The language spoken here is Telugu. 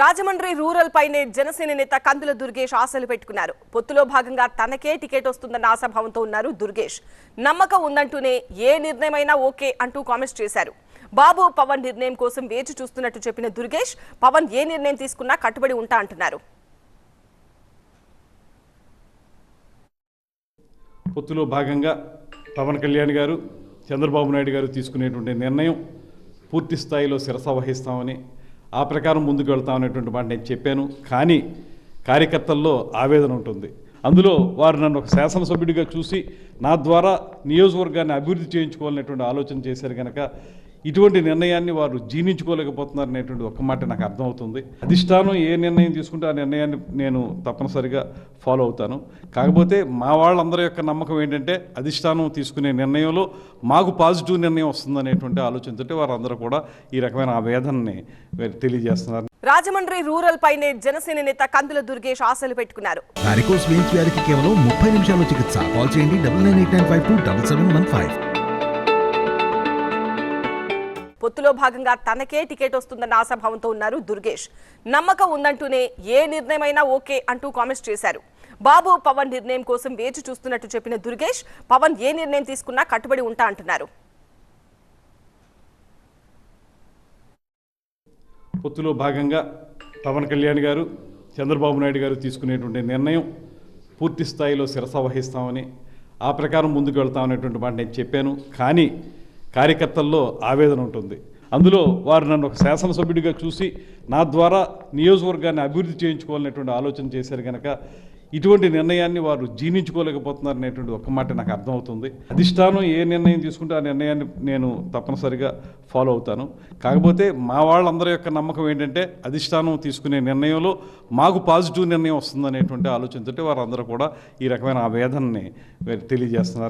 రాజమండ్రి రూరల్ పైనే జనసేన నేత కందుల దుర్గేష్ ఆశలు పెట్టుకున్నారు. పొత్తులో భాగంగా తనకే టికెట్ వస్తుందన్న ఆశాభావంతో ఉన్నారు దుర్గేష్. నమ్మకం ఉందంటూనే ఏ నిర్ణయమైనా ఓకే అంటూ కామెంట్స్ చేశారు. బాబు పవన్ నిర్ణయం కోసం వేచి చూస్తున్నట్టు చెప్పిన దుర్గేష్ పవన్ ఏ నిర్ణయం తీసుకున్నా కట్టుబడి ఉంటా అంటున్నారు. పొత్తులో భాగంగా పవన్ కళ్యాణ్ గారు చంద్రబాబు నాయుడు గారు తీసుకునేటువంటి నిర్ణయం పూర్తి స్థాయిలో శిరస వహిస్తామని ఆ ప్రకారం ముందుకు వెళ్తామనేటువంటి మాట నేను చెప్పాను. కానీ కార్యకర్తల్లో ఆవేదన ఉంటుంది. అందులో వారు నన్ను ఒక శాసనసభ్యుడిగా చూసి నా ద్వారా నియోజకవర్గాన్ని అభివృద్ధి చేయించుకోవాలనేటువంటి ఆలోచన చేశారు కనుక ఇటువంటి నిర్ణయాన్ని వారు జీర్ణించుకోలేకపోతున్నారు అనేటువంటి ఒక్క మాట నాకు అర్థమవుతుంది. అధిష్టానం ఏ నిర్ణయం తీసుకుంటే ఆ నిర్ణయాన్ని నేను తప్పనిసరిగా ఫాలో అవుతాను. కాకపోతే మా వాళ్ళందరి యొక్క నమ్మకం ఏంటంటే అధిష్టానం తీసుకునే నిర్ణయంలో మాకు పాజిటివ్ నిర్ణయం వస్తుందనేటువంటి ఆలోచనతో వారందరూ కూడా ఈ రకమైన ఆవేదనని తెలియజేస్తున్నారు. రాజమండ్రి రూరల్ పైనే జనసేన నేత కందుల దుర్గేష్ ఆశలు పెట్టుకున్నారు. వారికోస్ వెయిన్స్ వ్యాధికి కేవలం ముప్పై నిమిషాల్లో చికిత్స. కాల్ చేయండి double nine eight nine five two double seven one five. పొత్తులో భాగంగా తనకే టికెట్ వస్తుందన్న ఆశాభావంతో ఉన్నారు దుర్గేష్. నమ్మకం ఉందంటూనే ఏ నిర్ణయమైనా ఓకే అంటూ కామెంట్స్ చేశారు. బాబు పవన్ నిర్ణయం కోసం వేచి చూస్తున్నట్టు చెప్పిన దుర్గేష్ పవన్ ఏ నిర్ణయం తీసుకున్నా కట్టుబడి ఉంటా అంటున్నారు. పొత్తులో భాగంగా పవన్ కళ్యాణ్ గారు చంద్రబాబు నాయుడు గారు తీసుకునేటువంటి నిర్ణయం పూర్తి స్థాయిలో శిరస వహిస్తామని ఆ ప్రకారం ముందుకు వెళ్తామనేటువంటి మాట నేను చెప్పాను. కానీ కార్యకర్తల్లో ఆవేదన ఉంటుంది. అందులో వారు నన్ను ఒక శాసనసభ్యుడిగా చూసి నా ద్వారా నియోజకవర్గాన్ని అభివృద్ధి చేయించుకోవాలనేటువంటి ఆలోచన చేశారు కనుక ఇటువంటి నిర్ణయాన్ని వారు జీర్ణించుకోలేకపోతున్నారు అనేటువంటి ఒక్క మాట నాకు అర్థమవుతుంది. అధిష్టానం ఏ నిర్ణయం తీసుకుంటే ఆ నిర్ణయాన్ని నేను తప్పనిసరిగా ఫాలో అవుతాను. కాకపోతే మా వాళ్ళందరి యొక్క నమ్మకం ఏంటంటే అధిష్టానం తీసుకునే నిర్ణయంలో మాకు పాజిటివ్ నిర్ణయం వస్తుందనేటువంటి ఆలోచనతో వారందరూ కూడా ఈ రకమైన ఆవేదనని తెలియజేస్తున్నారు.